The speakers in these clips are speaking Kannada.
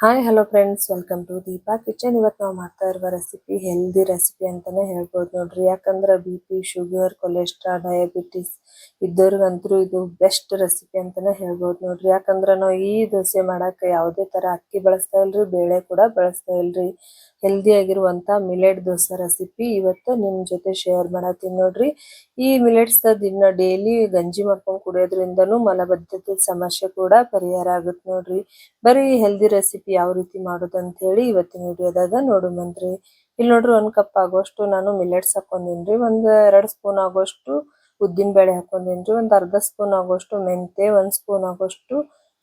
Hi hello friends welcome to Deepa kitchen ಇವತ್ತು ನಾವು ಮಾಡ್ತಾ ಇರುವ ರೆಸಿಪಿ ಹೆಲ್ದಿ ರೆಸಿಪಿ ಅಂತಾನೆ ಹೇಳ್ಬೋದು ನೋಡ್ರಿ. ಯಾಕಂದ್ರೆ B P sugar cholesterol diabetes ಇದ್ದವ್ರಿಗಂತೂ ಇದು ಬೆಸ್ಟ್ ರೆಸಿಪಿ ಅಂತಾನೆ ಹೇಳ್ಬೋದು ನೋಡ್ರಿ. ಯಾಕಂದ್ರೆ ನಾವು ಈ ದೋಸೆ ಮಾಡಕ್ಕೆ ಯಾವುದೇ ತರ ಅಕ್ಕಿ ಬಳಸ್ತಾ ಇಲ್ರಿ, ಬೇಳೆ ಕೂಡ ಬಳಸ್ತಾ ಇಲ್ರಿ. ಹೆಲ್ದಿ ಆಗಿರುವಂತ ಮಿಲೆಟ್ ದೋಸೆ ರೆಸಿಪಿ ಇವತ್ತು ನಿಮ್ ಜೊತೆ ಶೇರ್ ಮಾಡತ್ತೀನಿ ನೋಡ್ರಿ. ಈ ಮಿಲೆಟ್ಸ್ ದಿನ ಡೈಲಿ ಗಂಜಿ ಮಾಡ್ಕೊಂಡು ಕುಡಿಯೋದ್ರಿಂದನು ಮಲಬದ್ಧತೆ ಸಮಸ್ಯೆ ಕೂಡ ಪರಿಹಾರ ಆಗುತ್ತೆ ನೋಡ್ರಿ. ಬರೀ ಹೆಲ್ದಿ ರೆಸಿಪಿ ಯಾವ ರೀತಿ ಮಾಡೋದು ಅಂತ ಹೇಳಿ ಇವತ್ತಿನ ವಿಡಿಯೋದಾಗ ನೋಡುಮಂತ್ರಿ ಇಲ್ಲಿ ನೋಡ್ರಿ ಒಂದ್ ಕಪ್ ಆಗೋಷ್ಟು ನಾನು ಮಿಲೆಟ್ಸ್ ಹಾಕೊಂಡಿನ್ರಿ, ಒಂದ್ ಎರಡ್ ಸ್ಪೂನ್ ಆಗೋಷ್ಟು ಉದ್ದಿನ ಬೇಳೆ ಹಾಕೊಂಡಿನ್ರಿ, ಒಂದ್ ಅರ್ಧ ಸ್ಪೂನ್ ಆಗೋಷ್ಟು ಮೆಂತೆ ಒಂದ್ ಸ್ಪೂನ್ ಆಗೋಷ್ಟು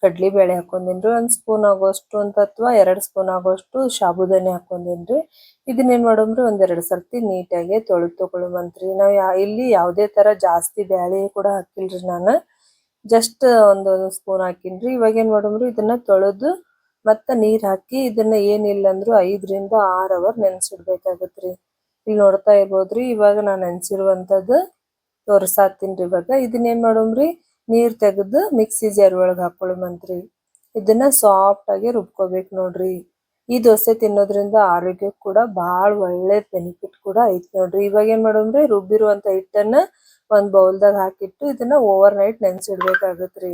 ಕಡ್ಲಿ ಬೇಳೆ ಹಾಕೊಂಡಿನ್ರಿ ಒಂದ್ ಸ್ಪೂನ್ ಆಗೋಷ್ಟು ಅಂತ ಅಥವಾ ಎರಡ್ ಸ್ಪೂನ್ ಆಗೋಷ್ಟು ಸಾಬುದಾನಿ ಹಾಕೊಂಡಿನ್ರಿ ಇದನ್ನ ಏನ್ ಮಾಡೋಮ್ರಿ ಒಂದೆರಡು ಸರ್ತಿ ನೀಟಾಗಿ ತೊಳೆದು ತಗೊಳುಮಂತ್ರಿ ನಾವ್ ಯಾ, ಇಲ್ಲಿ ಯಾವುದೇ ತರ ಜಾಸ್ತಿ ಬ್ಯಾಳೆ ಕೂಡ ಹಾಕಿಲ್ರಿ ನಾನು. ಜಸ್ಟ್ ಒಂದು ಸ್ಪೂನ್ ಹಾಕಿನ್ರಿ. ಇವಾಗ ಏನ್ ಮಾಡೋಮ್ರಿ, ಇದನ್ನ ತೊಳೆದು ಮತ್ತ ನೀರ್ ಹಾಕಿ ಇದನ್ನ ಏನಿಲ್ಲ ಅಂದ್ರು ಐದರಿಂದ ಆರ್ ಅವರ್ ನೆನ್ಸಿಡ್ಬೇಕಾಗತ್ರಿ. ಇಲ್ಲಿ ನೋಡ್ತಾ ಇರ್ಬೋದ್ರಿ, ಇವಾಗ ನಾನ್ ನೆನ್ಸಿರುವಂತದ್ದು ರೀ ಇವಾಗ. ಇದನ್ನ ಏನ್ ಮಾಡೋಮ್ರಿ ನೀರ್ ತೆಗೆದು ಮಿಕ್ಸಿ ಜಾರ್ ಒಳಗೆ ಹಾಕೊಳ್ಳೋಮಂತ್ರಿ ಇದನ್ನ ಸಾಫ್ಟ್ ಆಗಿ ರುಬ್ಕೋಬೇಕು ನೋಡ್ರಿ. ಈ ದೋಸೆ ತಿನ್ನೋದ್ರಿಂದ ಆರೋಗ್ಯಕ್ಕೆ ಕೂಡ ಬಹಳ ಒಳ್ಳೆ ಬೆನಿಫಿಟ್ ಕೂಡ ಐತ್ ನೋಡ್ರಿ. ಇವಾಗ ಏನ್ ಮಾಡೋಣ್ರಿ ರುಬ್ಬಿರುವಂತ ಹಿಟ್ಟನ್ನ ಒಂದ್ ಬೌಲ್ದಾಗ ಹಾಕಿಟ್ಟು ಇದನ್ನ ಓವರ್ ನೈಟ್ ನೆನ್ಸಿಡ್ಬೇಕಾಗತ್ರಿ.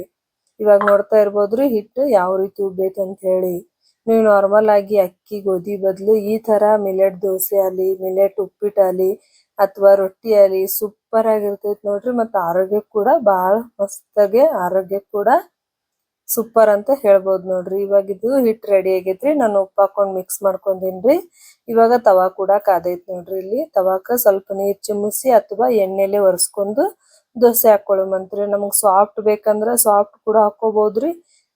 ಇವಾಗ ನೋಡ್ತಾ ಇರ್ಬೋದ್ರಿ ಹಿಟ್ಟು ಯಾವ ರೀತಿ ಅಂತ ಹೇಳಿ. ನೀವು ನಾರ್ಮಲ್ ಆಗಿ ಅಕ್ಕಿ, ಗೋಧಿ ಬದಲು ಈ ತರ ಮಿಲೆಟ್ ದೋಸೆ ಅಲ್ಲಿ ಮಿಲೆಟ್ ಉಪ್ಪಿಟ್ಟು ಆಲಿ ಅಥವಾ ರೊಟ್ಟಿ ಅಲ್ಲಿ ಸೂಪರ್ ಆಗಿರ್ತೈತಿ ನೋಡ್ರಿ ಮತ್ತ ಆರೋಗ್ಯ ಕೂಡ ಬಹಳ ಮಸ್ತಾಗೆ ಆರೋಗ್ಯ ಕೂಡ ಸೂಪರ್ ಅಂತ ಹೇಳ್ಬೋದು ನೋಡ್ರಿ. ಇವಾಗ ಇದು ಹಿಟ್ ರೆಡಿ ಆಗೈತ್ರಿ. ನಾನು ಉಪ್ಪು ಹಾಕೊಂಡು ಮಿಕ್ಸ್ ಮಾಡ್ಕೊಂಡಿನ್ರಿ. ಇವಾಗ ತವಾ ಕೂಡ ಕಾದೈತಿ ನೋಡ್ರಿ ಇಲ್ಲಿ. ತವಾಕ ಸ್ವಲ್ಪ ನೀರ್ ಚಿಮ್ಮಿಸಿ ಅಥವಾ ಎಣ್ಣೆಲೆ ಒರೆಸ್ಕೊಂಡು ದೋಸೆ ಹಾಕೊಳ್ಳುಮಂತ್ರಿ ನಮಗೆ ಸಾಫ್ಟ್ ಬೇಕಂದ್ರ ಸಾಫ್ಟ್ ಕೂಡ ಹಾಕೋಬಹುದ್ರಿ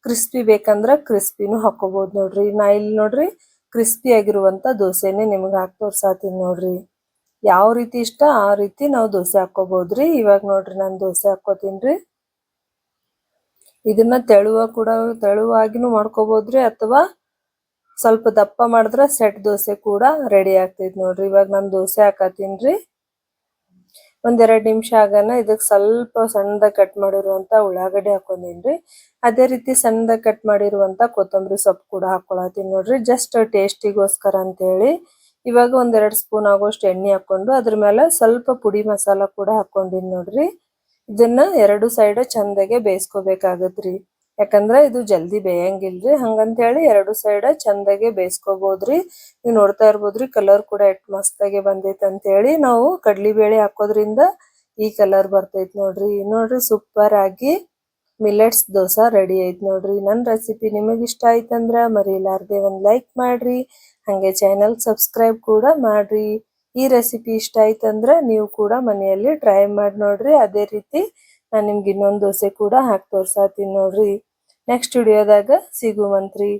ಕ್ರಿಸ್ಪಿ ಬೇಕಂದ್ರ ಕ್ರಿಸ್ಪಿನೂ ಹಾಕೋಬಹುದು ನೋಡ್ರಿ. ನಾ ಇಲ್ಲಿ ನೋಡ್ರಿ ಕ್ರಿಸ್ಪಿ ಆಗಿರುವಂತ ದೋಸೆನೆ ನಿಮ್ಗೆ ಹಾಕಿ ತೋರ್ಸಾತೀನಿ ನೋಡ್ರಿ. ಯಾವ ರೀತಿ ಇಷ್ಟ ಆ ರೀತಿ ನಾವು ದೋಸೆ ಹಾಕೋಬಹುದ್ರಿ ಇವಾಗ ನೋಡ್ರಿ ನಾನು ದೋಸೆ ಹಾಕೋತೀನ್ರಿ ಇದನ್ನ ತೆಳುವ ಕೂಡ ತೆಳುವಾಗಿನೂ ಮಾಡ್ಕೋಬಹುದ್ರಿ ಅಥವಾ ಸ್ವಲ್ಪ ದಪ್ಪ ಮಾಡಿದ್ರೆ ಸೆಟ್ ದೋಸೆ ಕೂಡ ರೆಡಿ ಆಗ್ತೈತಿ ನೋಡ್ರಿ. ಇವಾಗ ನಾನು ದೋಸೆ ಹಾಕತೀನ್ರಿ. ಒಂದೆರಡು ನಿಮಿಷ ಆಗನ ಇದಕ್ ಸ್ವಲ್ಪ ಸಣ್ಣದ ಕಟ್ ಮಾಡಿರುವಂತ ಉಳ್ಳಾಗಡ್ಡಿ ಹಾಕೊಂಡಿನ್ರಿ. ಅದೇ ರೀತಿ ಸಣ್ಣದ ಕಟ್ ಮಾಡಿರುವಂತ ಕೊತ್ತಂಬರಿ ಸೊಪ್ಪು ಕೂಡ ಹಾಕೊಳತೀನಿ ನೋಡ್ರಿ. ಜಸ್ಟ್ ಟೇಸ್ಟಿಗೋಸ್ಕರ ಅಂತ ಹೇಳಿ ಇವಾಗ ಒಂದೆರಡು ಸ್ಪೂನ್ ಆಗೋಷ್ಟು ಎಣ್ಣೆ ಹಾಕೊಂಡು ಅದ್ರ ಮೇಲೆ ಸ್ವಲ್ಪ ಪುಡಿ ಮಸಾಲ ಕೂಡ ಹಾಕೊಂಡಿನಿ ನೋಡ್ರಿ. ಇದನ್ನ ಎರಡು ಸೈಡ್ ಚಂದಾಗೆ ಬೇಯಿಸ್ಕೋಬೇಕಾಗತ್ರಿ. ಯಾಕಂದ್ರ ಇದು ಜಲ್ದಿ ಬೇಯಂಗಿಲ್ರಿ. ಹಂಗಂತ ಹೇಳಿ ಎರಡು ಸೈಡ್ ಚಂದಾಗೆ ಬೇಯಿಸ್ಕೋಬಹುದ್ರಿ ನೀವು ನೋಡ್ತಾ ಇರ್ಬೋದ್ರಿ ಕಲರ್ ಕೂಡ ಎಷ್ಟು ಮಸ್ತಾಗೆ ಬಂದೈತೆ ಅಂತ ಹೇಳಿ ನಾವು ಕಡ್ಲಿ ಬೇಳೆ ಹಾಕೋದ್ರಿಂದ ಈ ಕಲರ್ ಬರ್ತೈತೆ ನೋಡ್ರಿ. ನೋಡ್ರಿ ಸೂಪರ್ ಆಗಿ ಮಿಲೆಟ್ಸ್ ದೋಸೆ ರೆಡಿ ಐತೆ ನೋಡ್ರಿ. ನನ್ನ ರೆಸಿಪಿ ನಿಮಗೆ ಇಷ್ಟ ಆಯ್ತಂದ್ರೆ ಮರಿಲಾರ್ದೆ ಒಂದು ಲೈಕ್ ಮಾಡ್ರಿ. ಹಂಗೆ ಚಾನಲ್ ಸಬ್ಸ್ಕ್ರೈಬ್ ಕೂಡ ಮಾಡ್ರಿ. ಈ ರೆಸಿಪಿ ಇಷ್ಟ ಆಯ್ತಂದ್ರೆ ನೀವು ಕೂಡ ಮನೆಯಲ್ಲಿ ಟ್ರೈ ಮಾಡಿ ನೋಡ್ರಿ. ಅದೇ ರೀತಿ ನಾನು ನಿಮ್ಗೆ ಇನ್ನೊಂದು ದೋಸೆ ಕೂಡ ಹಾಕಿ ತೋರ್ಸಾತೀನಿ ನೋಡ್ರಿ. ನೆಕ್ಸ್ಟ್ ವಿಡಿಯೋದಾಗ ಸಿಗುವಂತ್ರಿ.